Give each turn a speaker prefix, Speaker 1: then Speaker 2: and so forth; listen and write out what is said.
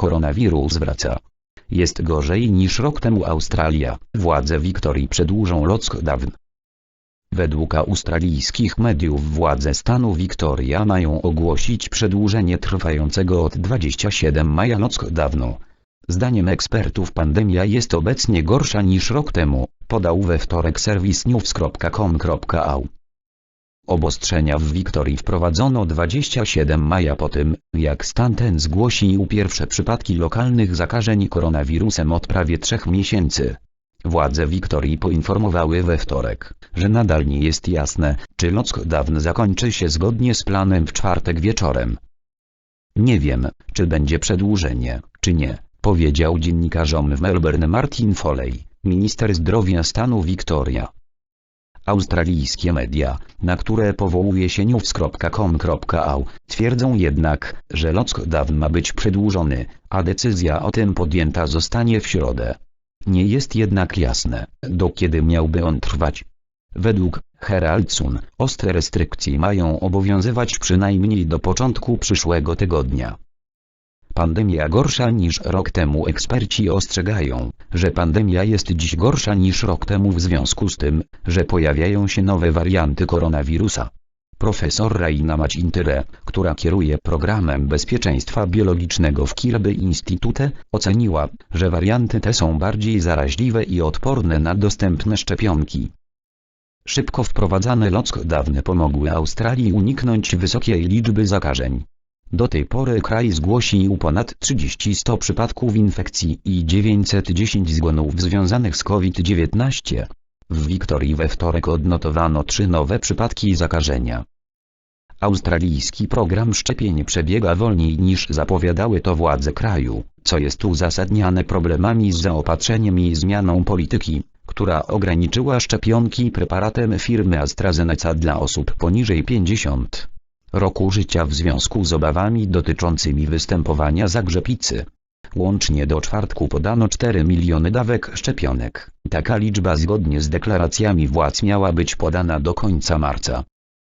Speaker 1: Koronawirus wraca. Jest gorzej niż rok temu Australia. Władze Wiktorii przedłużą lockdown. Według australijskich mediów władze stanu Wiktoria mają ogłosić przedłużenie trwającego od 27 maja lockdownu. Zdaniem ekspertów pandemia jest obecnie gorsza niż rok temu, podał we wtorek serwis news.com.au. Obostrzenia w Wiktorii wprowadzono 27 maja po tym, jak stan ten zgłosił pierwsze przypadki lokalnych zakażeń koronawirusem od prawie trzech miesięcy. Władze Wiktorii poinformowały we wtorek, że nadal nie jest jasne, czy lockdown zakończy się zgodnie z planem w czwartek wieczorem. Nie wiem, czy będzie przedłużenie, czy nie, powiedział dziennikarzom w Melbourne Martin Foley, minister zdrowia stanu Wiktoria. Australijskie media, na które powołuje się news.com.au, twierdzą jednak, że lockdown ma być przedłużony, a decyzja o tym podjęta zostanie w środę. Nie jest jednak jasne, do kiedy miałby on trwać. Według Herald Sun, ostre restrykcje mają obowiązywać przynajmniej do początku przyszłego tygodnia. Pandemia gorsza niż rok temu eksperci ostrzegają, że pandemia jest dziś gorsza niż rok temu w związku z tym, że pojawiają się nowe warianty koronawirusa. Profesor Raina Macintyre, która kieruje programem bezpieczeństwa biologicznego w Kirby Institute, oceniła, że warianty te są bardziej zaraźliwe i odporne na dostępne szczepionki. Szybko wprowadzane lockdowny pomogły Australii uniknąć wysokiej liczby zakażeń. Do tej pory kraj zgłosił ponad 30-100 przypadków infekcji i 910 zgonów związanych z COVID-19. W Wiktorii we wtorek odnotowano trzy nowe przypadki zakażenia. Australijski program szczepień przebiega wolniej niż zapowiadały to władze kraju, co jest uzasadniane problemami z zaopatrzeniem i zmianą polityki, która ograniczyła szczepionki preparatem firmy AstraZeneca dla osób poniżej 50 roku życia w związku z obawami dotyczącymi występowania zagrzepicy. Łącznie do czwartku podano 4 miliony dawek szczepionek. Taka liczba zgodnie z deklaracjami władz miała być podana do końca marca.